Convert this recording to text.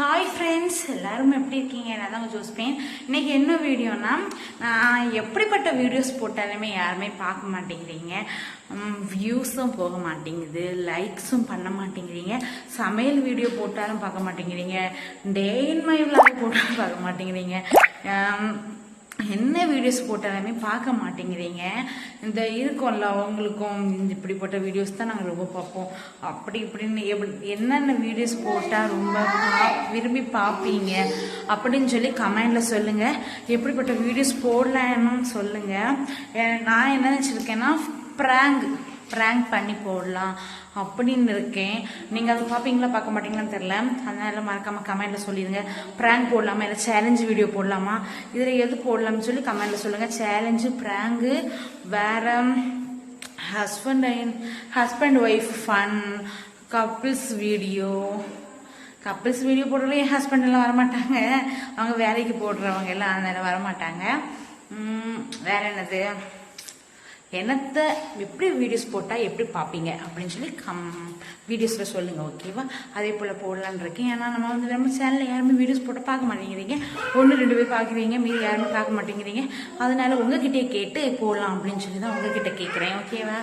Hi friends எல்லாரும் எப்படி இருக்கீங்க? நான் தான் ஜோஸ்பேன். இன்னைக்கு என்ன வீடியோனா நான் எப்படிப்பட்ட வீடியோஸ் போட்டாலுமே யாருமே பார்க்க மாட்டேங்கிறீங்க. வியூஸும் போக மாட்டேங்குது லைக்ஸும் பண்ண மாட்டேங்கிறீங்க. சமையல் வீடியோ போட்டாலும் பார்க்க மாட்டேங்கிறீங்க. டே இன் மை விளாக் போட்டாலும் பார்க்க மாட்டேங்கிறீங்க. என்ன வீடியோஸ் போட்டாலுமே பார்க்க மாட்டேங்கிறீங்க. இந்த இருக்கும்ல அவங்களுக்கும் இப்படிப்பட்ட வீடியோஸ் தான் நாங்கள் ரொம்ப பார்ப்போம். அப்படி இப்படின்னு எப்படி என்னென்ன வீடியோஸ் போட்டால் ரொம்ப பா- விரும்பி பார்ப்பீங்க? அப்படின்னு சொல்லி கமெண்டில் சொல்லுங்கள் எப்படிப்பட்ட வீடியோஸ் போடலான்னு சொல்லுங்கள் நான் என்ன நினச்சிருக்கேன்னா ப்ராங்க் ப்ராங்க் பண்ணி போடலாம் அப்படின்னு இருக்கேன். நீங்கள் அதை பார்ப்பீங்களா பார்க்க மாட்டீங்களான்னு தெரில அதனால மறக்காமல் கமெண்ட்டில் சொல்லிடுங்க. ப்ராங்க் போடலாமா? இல்லை சேலஞ்சு வீடியோ போடலாமா? இதில் எது போடலாம்னு சொல்லி கமெண்ட்டில் சொல்லுங்கள் சேலஞ்சு ப்ராங்கு வேற husband husband wife fun couples video couples video போடுறதுல என் ஹஸ்பண்ட் எல்லாம் வரமாட்டாங்க. அவங்க வேலைக்கு போடுறவங்க எல்லாம் அதனால வரமாட்டாங்க. வேற என்னது? என்னத்தை எப்படி வீடியோஸ் போட்டால் எப்படி பார்ப்பீங்க அப்படின்னு சொல்லி கம் வீடியோஸில் சொல்லுங்கள் ஓகேவா அதே போல் போடலான் இருக்கேன். ஏன்னா நம்ம வந்து நம்ம சேனலில் யாருமே வீடியோஸ் போட்டு பார்க்க மாட்டேங்கிறீங்க. ஒன்று ரெண்டு பேர் பார்க்குறீங்க மீதி யாருமே பார்க்க மாட்டேங்கிறீங்க. அதனால் உங்ககிட்டயே கேட்டு போடலாம் அப்படின்னு சொல்லி தான் உங்ககிட்ட கேட்குறேன் ஓகேவா